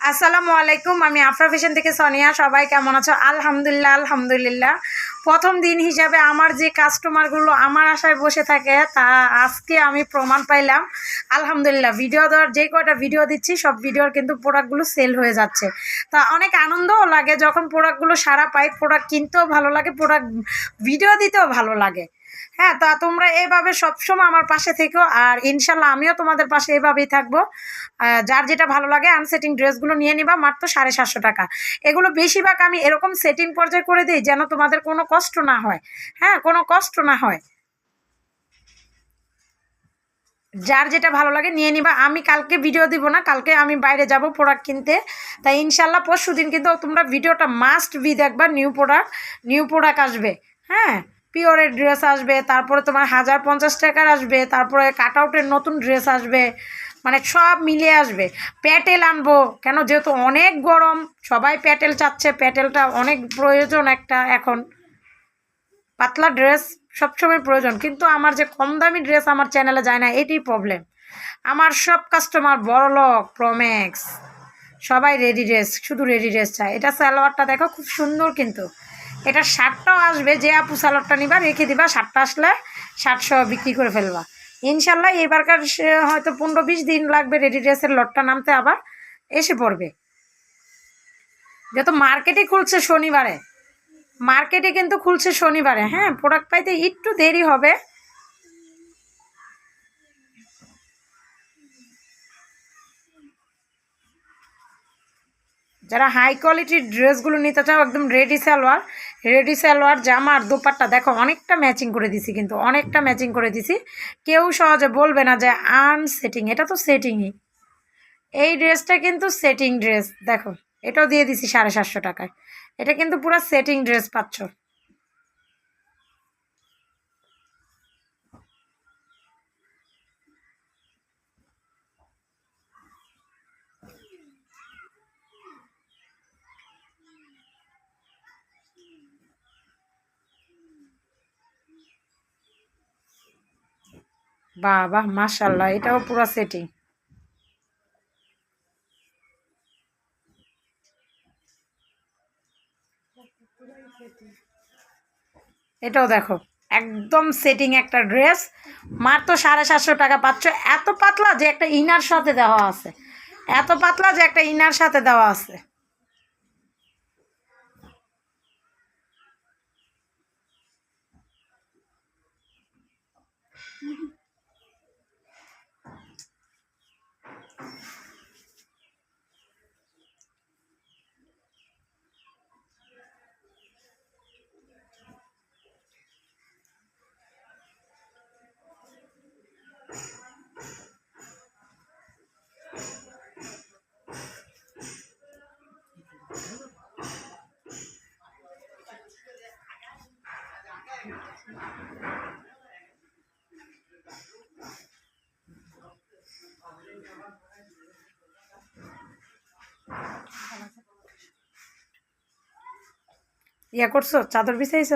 আসসালামু আলাইকুম, আমি আফরা থেকে সোনিয়া। সবাই কেমন আছো? আলহামদুলিল্লাহ আলহামদুলিল্লাহ। প্রথম দিন হিসাবে আমার যে কাস্টমারগুলো আমার আশায় বসে থাকে, তা আজকে আমি প্রমাণ পাইলাম। আলহামদুলিল্লাহ ভিডিও দেওয়ার যে কয়টা ভিডিও দিচ্ছি, সব ভিডিওর কিন্তু প্রোডাক্টগুলো সেল হয়ে যাচ্ছে। তা অনেক আনন্দও লাগে যখন প্রোডাক্টগুলো সারা পাই প্রোডাক্ট কিনতেও ভালো লাগে প্রোডাক্ট ভিডিও দিতেও ভালো লাগে। হ্যাঁ তা তোমরা এভাবে সবসময় আমার পাশে থেকো আর ইনশাল্লাহ আমিও তোমাদের পাশে এভাবেই থাকব। যার যেটা ভালো লাগে আনসেটিং ড্রেসগুলো নিয়ে নিবা, মাত্র সাড়ে সাতশো টাকা। এগুলো বেশিরভাগ আমি এরকম সেটিং পর্যায়ে করে দিই যেন তোমাদের কোনো কষ্ট না হয়। হ্যাঁ কোনো কষ্ট না হয়। যার যেটা ভালো লাগে নিয়ে নিবা। আমি কালকে ভিডিও দিব না, কালকে আমি বাইরে যাব প্রোডাক্ট কিনতে। তাই ইনশাল্লাহ পরশু দিন কিন্তু তোমরা ভিডিওটা মাস্ট বি দেখবা নিউ প্রোডাক্ট নিউ প্রোডাক্ট আসবে। হ্যাঁ পিওরের ড্রেস আসবে, তারপরে তোমার হাজার পঞ্চাশ টাকার আসবে, তারপরে কাট আউটের নতুন ড্রেস আসবে মানে সব মিলে আসবে। প্যাটেল আনব, কেন যেহেতু অনেক গরম, সবাই প্যাটেল চাচ্ছে, প্যাটেলটা অনেক প্রয়োজন একটা এখন। পাতলা ড্রেস সবসময় প্রয়োজন, কিন্তু আমার যে কম দামি ড্রেস আমার চ্যানেলে যায় না, এটাই প্রবলেম আমার সব কাস্টমার বড়লোক প্রম্যাক্স সবাই রেডি ড্রেস শুধু রেডি ড্রেস চায়। এটা সালোয়ারটা দেখো, খুব সুন্দর কিন্তু। এটা ষাটটাও আসবে, যে আপু সালাডটা নিবা, রেখে দিবা ষাটটা আসলে ষাটশো বিক্রি করে ফেলবা। ইনশাল্লাহ এবারকার হয়তো পনেরো বিশ দিন লাগবে রেডি ড্রেসের লটটা নামতে আবার, এসে পড়বে। যেহেতু মার্কেটে খুলছে শনিবারে। মার্কেটে কিন্তু খুলছে শনিবারে হ্যাঁ প্রোডাক্ট পাইতে একটু দেরি হবে। যারা হাই কোয়ালিটির ড্রেসগুলো নিতে চাও, একদম রেডি সালোয়ার রেডি সালোয়ার জামা আর দোপাট্টা, দেখো অনেকটা ম্যাচিং করে দিছি কিন্তু, অনেকটা ম্যাচিং করে দিছি। কেউ সহজে বলবে না যে আনসেটিং এটা তো সেটিংই এই ড্রেসটা কিন্তু সেটিং ড্রেস দেখো, এটাও দিয়ে দিছি সাড়ে সাতশো টাকায়। এটা কিন্তু পুরো সেটিং ড্রেস পাচ্ছ। বাহ মাশাল্লাহ এটাও পুরো সেটিং এটাও দেখো, একদম সেটিং একটা ড্রেস মাত্র সাড়ে সাতশো টাকা পাচ্ছ। এত পাতলা যে একটা ইনার সাথে দেওয়া আছে। এত পাতলা যে একটা ইনার সাথে দেওয়া আছে। ইয়া করছ? চাদর বিছাইছ?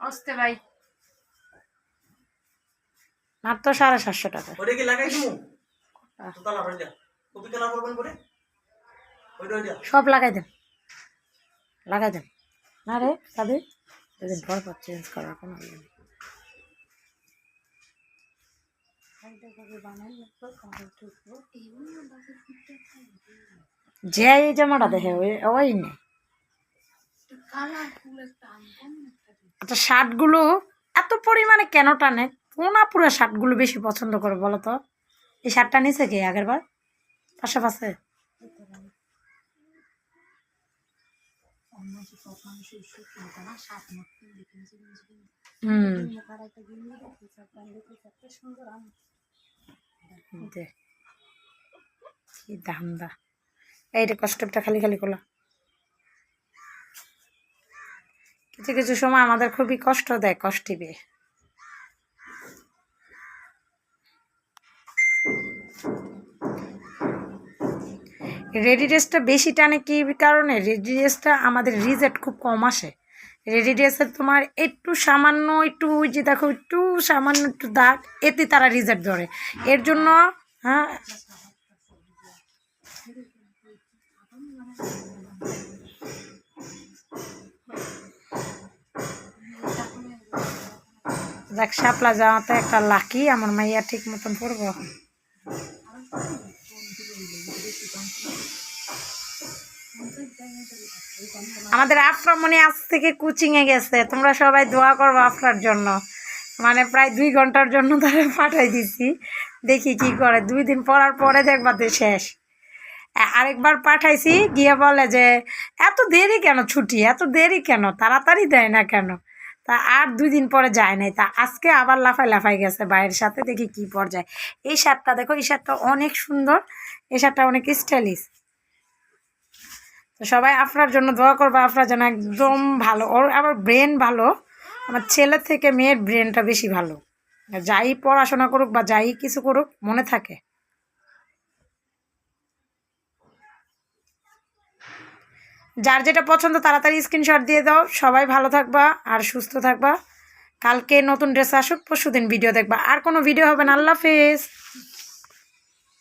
আসতে ভাই। মাত্র সাড়ে সাতশো টাকা। ওটা কি লাগাই সব লাগাই দেন। লাগাই দেন। না রে তাদের দুদিন পর পর চেঞ্জ করার কোনো ইয়ে নেই। যে এই জামাটা দেখে, ওই ওই নেই আচ্ছা শার্টগুলো এত পরিমাণে কেন টানে? কোনা পুরো শার্টগুলো বেশি পছন্দ করে বলো তো? এই শার্টটা নিছে কে আগের বার পাশে পাশে? হুম। কি এইটা কষ্টটা খালি খালি করল। কিছু কিছু সময় আমাদের খুবই কষ্ট দেয় কষ্টিবে রেডিডেসটা বেশি টানে কী কারণে? রেডিডেসটা আমাদের রিজেক্ট খুব কম আসে। রেডিডেসের তোমার একটু সামান্য, একটু ওই যে দেখো, একটু সামান্য, একটু দাগ, এতে তারা রিজেক্ট ধরে। এর জন্য হ্যাঁ? দেখ, শাপলা জামাতে একটা লাকি, আমার মাইয়া ঠিক মতন পড়ব আমাদের আফরামণি আজ থেকে কোচিংয়ে গেছে। তোমরা সবাই দোয়া করব আফরার জন্য। মানে প্রায় দুই ঘণ্টার জন্য তারা পাঠাই দিছি। দেখি কি করে। দুই দিন পড়ার পরে দেখবা তো শেষ। আরেকবার পাঠাইছি, গিয়ে বলে যে, এত দেরি কেন ছুটি? এত দেরি কেন? তাড়াতাড়ি দেয় না কেন? তা আর দুই দিন পরে যায় নাই। তা আজকে আবার লাফাই লাফাই গেছে বাইরের সাথে, দেখি কি পর্যায়ে। এই শার্টটা দেখো, এই শার্টটা অনেক সুন্দর, এই শার্টটা অনেক স্টাইলিশ তো সবাই আপনার জন্য দোয়া করবে আপনার যেন একদম ভালো, ওর আবার ব্রেন ভালো। আমার ছেলে থেকে মেয়ের ব্রেনটা বেশি ভালো। যাই পড়াশোনা করুক বা যাই কিছু করুক, মনে থাকে। যার যেটা পছন্দ, তাড়াতাড়ি স্ক্রিনশট দিয়ে দাও। সবাই ভালো থাকবা আর সুস্থ থাকবা। কালকে নতুন ড্রেস আসুক পরশু দিন ভিডিও দেখবা। আর কোনো ভিডিও হবে না। আল্লাহ হাফেজ।